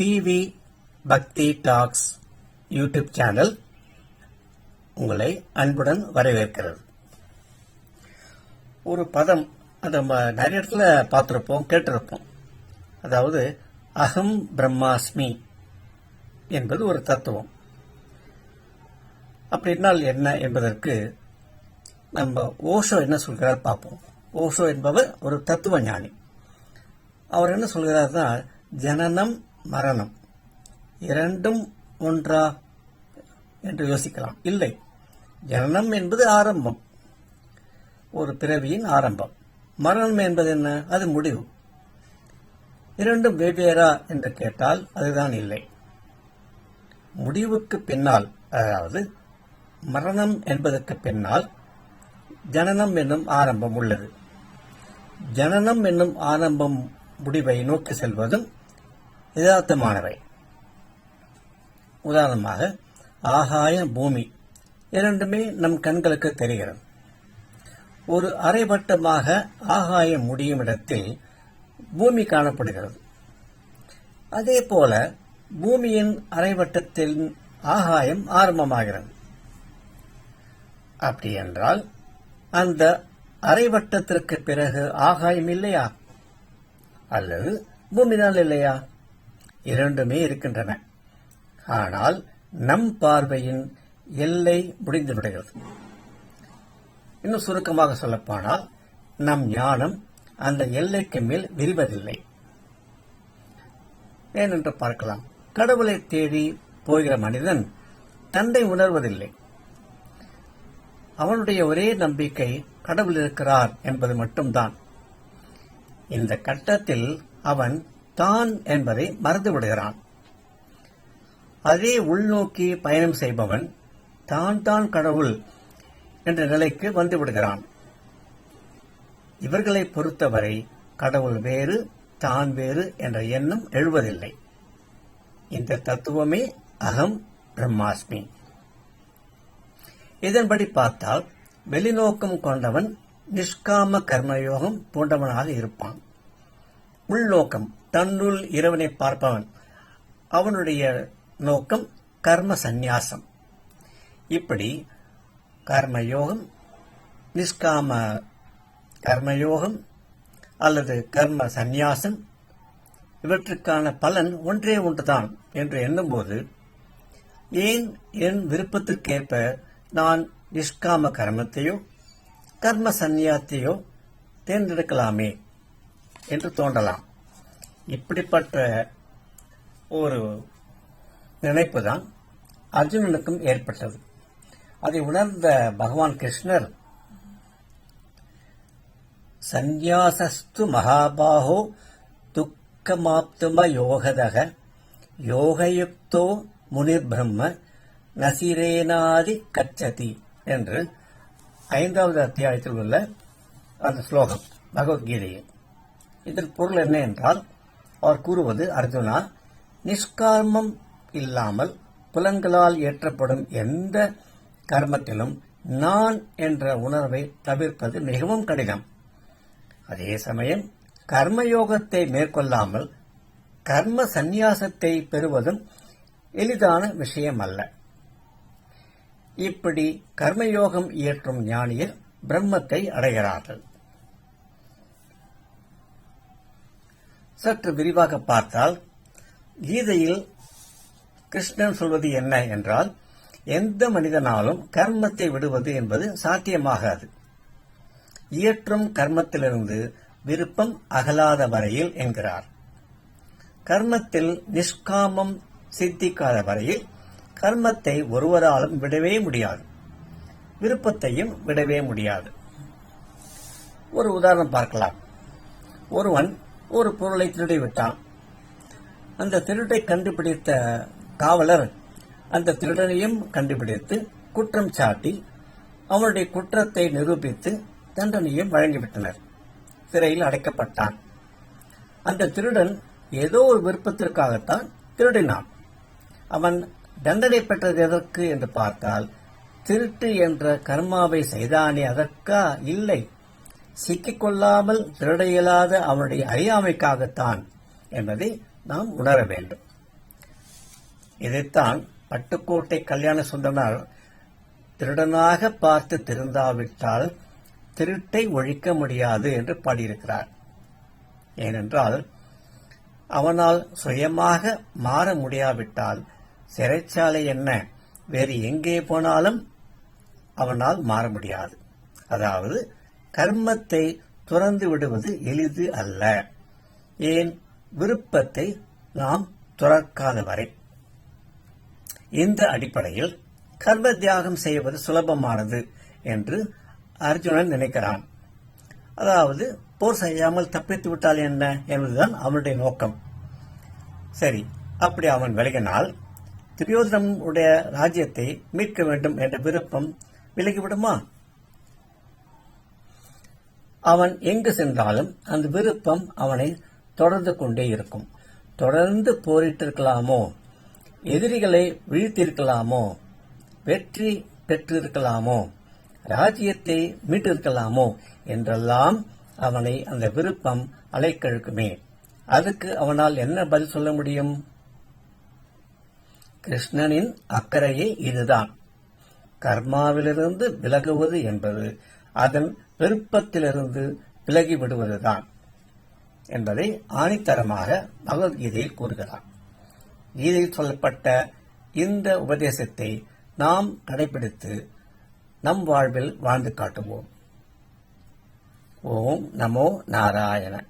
PV பக்தி tax YouTube channel உங்களை அன்புடன் வரவேற்கிறது. ஒரு பதம் அதை நம்ம நிறைய இடத்துல பார்த்துருப்போம் கேட்டிருப்போம். அதாவது அகம் பிரம்மாஸ்மி என்பது ஒரு தத்துவம். அப்படின்னால் என்ன என்பதற்கு நம்ம ஓஷோ என்ன சொல்கிறார் பார்ப்போம். ஓஷோ என்பவர் ஒரு தத்துவ ஞானி அவர் என்ன சொல்கிறார்னா ஜனனம் மரணம். இரண்டும் ஒன்றா என்று யோசிக்கலாம். இல்லை. ஜனனம் என்பது ஆரம்பம். ஒரு பிறவியின் ஆரம்பம். மரணம் என்பது என்ன? அது முடிவு. இரண்டும் வெவ்வேறா என்று கேட்டால் அதுதான் இல்லை. முடிவுக்கு பின்னால் அதாவது மரணம் என்பதற்கு பின்னால் ஜனனம் என்னும் ஆரம்பம் உள்ளது. ஜனனம் என்னும் ஆரம்பம் முடிவை நோக்கி செல்வதும் யதார்த்தமானவை. உதாரணமாக ஆகாயம் பூமி. இரண்டுமே நம் கண்களுக்கு தெரிகிறது. ஒரு அரைவட்டமாக ஆகாயம் முடியும் இடத்தில் பூமி காணப்படுகிறது. அதே போல பூமியின் அரைவட்டத்தில் ஆகாயம் ஆரம்பமாகிறது. அப்படி என்றால் அந்த அரைவட்டத்திற்கு பிறகு ஆகாயம் இல்லையா? அல்லது பூமிதான் இல்லையா? இரண்டுமே இருக்கின்றன. ஆனால் நம் பார்வையின் எல்லை முடிந்து விடுகிறது இன்னும் சுருக்கமாக சொல்லப்போனால் நம் ஞானம் அந்த எல்லைக்கு மேல் விரிவதில்லை. ஏனென்று பார்க்கலாம். கடவுளை தேடி போகிற மனிதன் தன்னை உணர்வதில்லை. அவனுடைய ஒரே நம்பிக்கை கடவுள் இருக்கிறார் என்பது மட்டும்தான். இந்த கட்டத்தில் அவன் தான் என்பதை மறந்து விடுகிறான். அதே உள்நோக்கி பயணம் செய்பவன் தான் தான் கடவுள் என்ற நிலைக்கு வந்து விடுகிறான். இவர்களை பொறுத்தவரை கடவுள் வேறு தான் வேறு என்ற எண்ணம் எழுவதில்லை. இந்த தத்துவமே அகம் பிரம்மாஸ்மி. இதன்படி பார்த்தால் வெளிநோக்கம் கொண்டவன் நிஷ்காம கர்மயோகம் பூண்டவனாக இருப்பான். உள்நோக்கம். தன்னுள் இறைவனை பார்ப்பவன். அவனுடைய நோக்கம் கர்ம சந்நியாசம். இப்படி கர்மயோகம் நிஷ்காம கர்மயோகம் அல்லது கர்ம சந்நியாசம் இவற்றுக்கான பலன் ஒன்றே ஒன்றுதான் என்று எண்ணும்போது ஏன் என் விருப்பத்திற்கேற்ப நான் நிஷ்காம கர்மத்தையோ கர்ம சந்நியாத்தையோ தேர்ந்தெடுக்கலாமே? என்று தோன்றலாம். இப்படிப்பட்ட ஒரு நினைப்பு தான் அர்ஜுனனுக்கும் ஏற்பட்டது. அதை உணர்ந்த பகவான் கிருஷ்ணர் சந்நியாசஸ்து மகாபாகோ துக்கமாப்தும யோகதக யோகயுக்தோ முனிர் பிரம்ம நசிரேனாதி கச்சதி என்று ஐந்தாவது அத்தியாயத்தில் உள்ள அந்த ஸ்லோகம் பகவத்கீதையை இதன் பொருள் என்ன என்றால் அவர் கூறுவது அர்ஜுனா நிஷ்காமம் இல்லாமல் புலன்களால் ஏற்றப்படும் எந்த கர்மத்திலும் நான் என்ற உணர்வை தவிர்ப்பது மிகவும் கடினம். அதே சமயம் கர்மயோகத்தை மேற்கொள்ளாமல் கர்ம சந்நியாசத்தை பெறுவதும் எளிதான விஷயம் அல்ல இப்படி கர்மயோகம் இயற்றும் ஞானியர் பிரம்மத்தை அடைகிறார்கள். சற்று விரிவாக பார்த்தால் கீதையில் கிருஷ்ணன் சொல்வது என்ன என்றால் எந்த மனிதனாலும் கர்மத்தை விடுவது என்பது சாத்தியமாகாது. இயற்றும் கர்மத்திலிருந்து விருப்பம் அகலாத வரையில் என்கிறார். கர்மத்தில் நிஷ்காமம் சித்திக்காத வரையில் கர்மத்தை ஒருவராலும் விடவே முடியாது. விருப்பத்தையும் விடவே முடியாது. ஒரு உதாரணம் பார்க்கலாம். ஒருவன் ஒரு பொருளை திருடி விட்டான் அந்த திருட்டை கண்டுபிடித்த காவலர் அந்த திருடனையும் கண்டுபிடித்து குற்றம் சாட்டி அவனுடைய குற்றத்தை நிரூபித்து தண்டனையும் வழங்கிவிட்டனர். சிறையில் அடைக்கப்பட்டான். அந்த திருடன் ஏதோ ஒரு விருப்பத்திற்காகத்தான் திருடினான். அவன் தண்டனை பெற்றது எதற்கு என்று பார்த்தால் திருட்டு என்ற கர்மாவை செய்தானே அதற்கா இல்லை. சிக்கிக்கொள்ளாமல் திருட இயலாத அவனுடைய அறியாமைக்காகத்தான் என்பதை நாம் உணர வேண்டும். இதைத்தான் பட்டுக்கோட்டை கல்யாண சுந்தரனார் திருடனாக பார்த்து திருந்தாவிட்டால் திருட்டை ஒழிக்க முடியாது என்று பாடியிருக்கிறார். ஏனென்றால் அவனால் சுயமாக மாற முடியாவிட்டால் சிறைச்சாலை என்ன? வேறு எங்கே போனாலும் அவனால் மாற முடியாது. அதாவது கர்மத்தை துறந்து விடுவது எளிது அல்ல. ஏன்? விருப்பத்தை நாம் துறக்காத வரை. இந்த அடிப்படையில் கர்ம தியாகம் செய்வது சுலபமானது என்று அர்ஜுனன் நினைக்கிறான். அதாவது போர் செய்யாமல் தப்பித்து விட்டால் என்ன என்பதுதான் அவனுடைய நோக்கம். சரி அப்படி அவன் விலகினால் துரியோதனனுடைய ராஜ்யத்தை மீட்க வேண்டும் என்ற விருப்பம் விலகிவிடுமா? அவன் எங்கு சென்றாலும் அந்த விருப்பம் அவனை தொடர்ந்து கொண்டே இருக்கும். தொடர்ந்து போரிட்டிருக்கலாமோ? எதிரிகளை வீழ்த்தியிருக்கலாமோ? வெற்றி பெற்றிருக்கலாமோ? ராஜ்யத்தை மீட்டிருக்கலாமோ? என்றெல்லாம் அவனை அந்த விருப்பம் அலைக்கழுக்குமே. அதுக்கு அவனால் என்ன பதில் சொல்ல முடியும்? கிருஷ்ணனின் அக்கறையே இதுதான். கர்மாவிலிருந்து விலகுவது என்பது அதன் விருப்பத்திலிருந்து விலகி விடுவதுதான் என்பதை ஆணித்தரமாக பகவத்கீதையில் கூறுகிறார். கீதையில் சொல்லப்பட்ட இந்த உபதேசத்தை நாம் கடைபிடித்து நம் வாழ்வில் வாழ்ந்து காட்டுவோம். ஓம் நமோ நாராயணன்